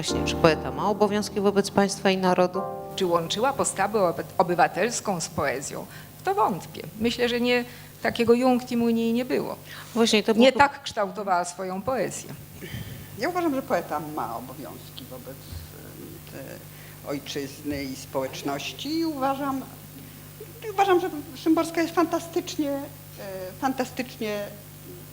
właśnie, czy poeta ma obowiązki wobec państwa i narodu? Czy łączyła postawę oby- obywatelską z poezją? W to wątpię. Myślę, że nie takiego junctim u niej nie było. Właśnie to Nie było- tak kształtowała swoją poezję. Ja uważam, że poeta ma obowiązki wobec y, ojczyzny i społeczności i uważam, uważam, że Szymborska jest fantastycznie, y, fantastycznie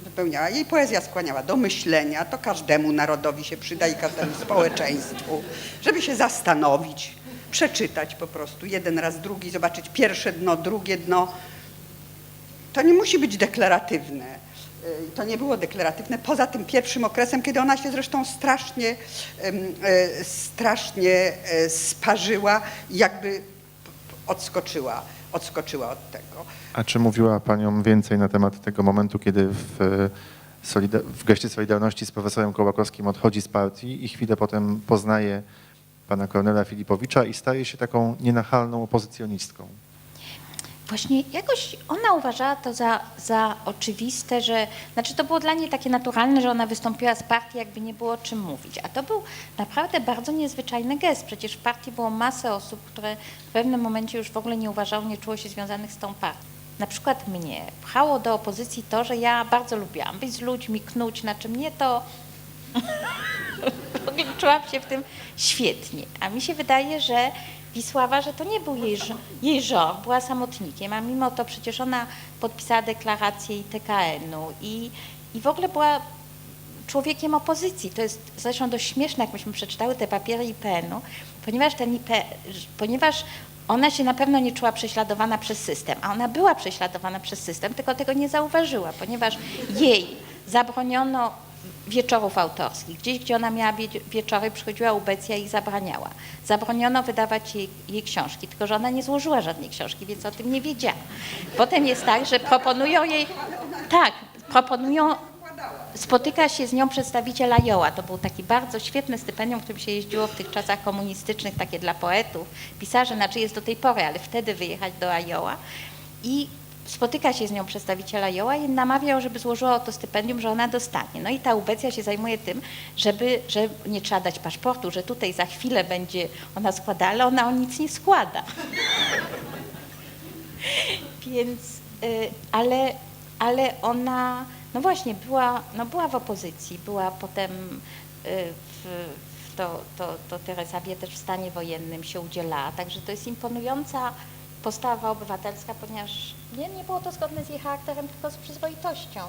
wypełniała. Jej poezja skłaniała do myślenia, to każdemu narodowi się przyda i każdemu społeczeństwu, żeby się zastanowić, przeczytać po prostu jeden raz drugi, zobaczyć pierwsze dno, drugie dno, to nie musi być deklaratywne. Y, To nie było deklaratywne. Poza tym pierwszym okresem, kiedy ona się zresztą strasznie, e, strasznie e, sparzyła jakby odskoczyła, odskoczyła od tego. A czy mówiła Panią więcej na temat tego momentu, kiedy w, e, solida- w geście Solidarności z profesorem Kołakowskim odchodzi z partii i chwilę potem poznaje pana Kornela Filipowicza i staje się taką nienachalną opozycjonistką? Właśnie jakoś ona uważała to za, za oczywiste, że znaczy to było dla niej takie naturalne, że ona wystąpiła z partii, jakby nie było o czym mówić. A to był naprawdę bardzo niezwyczajny gest. Przecież w partii było masę osób, które w pewnym momencie już w ogóle nie uważało, nie czuło się związanych z tą partią. Na przykład mnie pchało do opozycji to, że ja bardzo lubiłam być z ludźmi, knuć, znaczy mnie to w ogóle czułam się w tym świetnie. A mi się wydaje, że Wisława, że to nie był jej, jej żor, była samotnikiem, a mimo to przecież ona podpisała deklarację ITKN-u i, i w ogóle była człowiekiem opozycji. To jest zresztą dość śmieszne, jak myśmy przeczytały te papiery IPN-u, ponieważ ten IP, ponieważ ona się na pewno nie czuła prześladowana przez system, a ona była prześladowana przez system, tylko tego nie zauważyła, ponieważ jej zabroniono wieczorów autorskich. Gdzieś, gdzie ona miała wie- wieczory, przychodziła ubecja i zabraniała. Zabroniono wydawać jej, jej książki, tylko że ona nie złożyła żadnej książki, więc o tym nie wiedziała. Potem jest tak, że proponują jej, tak, proponują Spotyka się z nią przedstawiciel Ajoła. To był taki bardzo świetne stypendium, którym się jeździło w tych czasach komunistycznych, takie dla poetów, pisarzy, znaczy jest do tej pory, ale wtedy wyjechać do Ajoła. I spotyka się z nią przedstawiciel Ajoła i namawia ją, żeby złożyła to stypendium, że ona dostanie. No i ta ubecja się zajmuje tym, żeby, że nie trzeba dać paszportu, że tutaj za chwilę będzie ona składa, ale ona o nic nie składa. Więc, y, ale, ale ona, no właśnie, była, no była w opozycji, była potem y, w, w to, to, to Teresawie też w stanie wojennym się udzielała, także to jest imponująca postawa obywatelska, ponieważ nie, nie było to zgodne z jej charakterem, tylko z przyzwoitością.